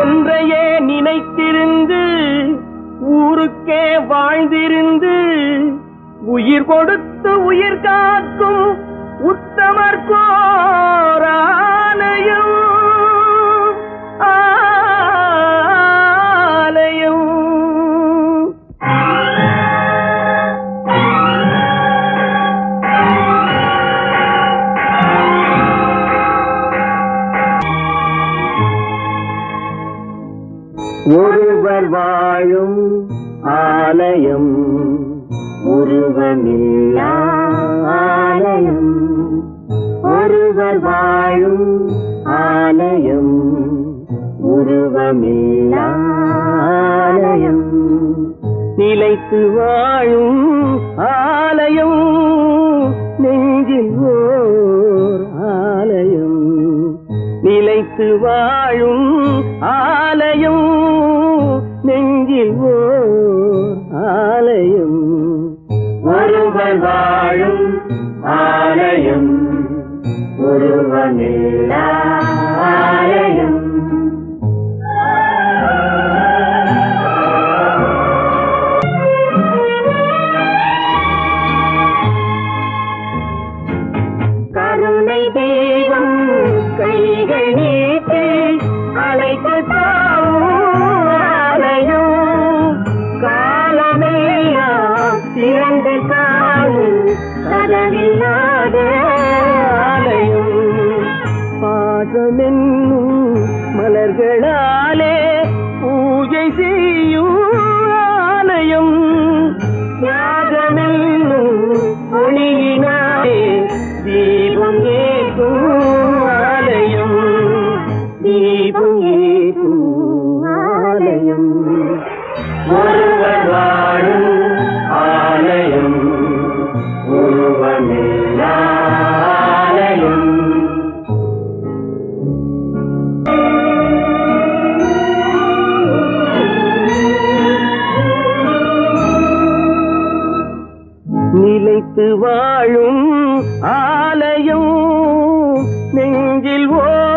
ஒன்றையே நினைத்திருந்து ஊருக்கே வாழ்ந்திருந்து உயிர் கொடுத்து உயிர் காக்கும் உத்தமர் கோரா. ஒருவர் வாழும் ஆலயம் உருவமில்லா ஆலயம். ஒருவர் வாழும் ஆலயம் உருவமில்லா ஆலயம். நிலைத்து வாழும் ஆலயம் நெஞ்சில் ஓர் ஆலயம். நிலைத்து வாழும் ஆலயம் வாழும் ஆலயம். ஒருவனில்லா ஆலயம். கருணை தெய்வம் கைகள் அழைத்து தாவும் ஆலயம். கதவில்லாத ஆலயம். பாசமென்னும் மலர்களாலே பூஜை செய்யும் ஆலயம். தியாகமென்னும் ஒளியினாலே தீபம் ஏற்றும் ஆலயம். தீபம் நிலைத்து வாழும் ஆலயம் நெஞ்சில் ஓ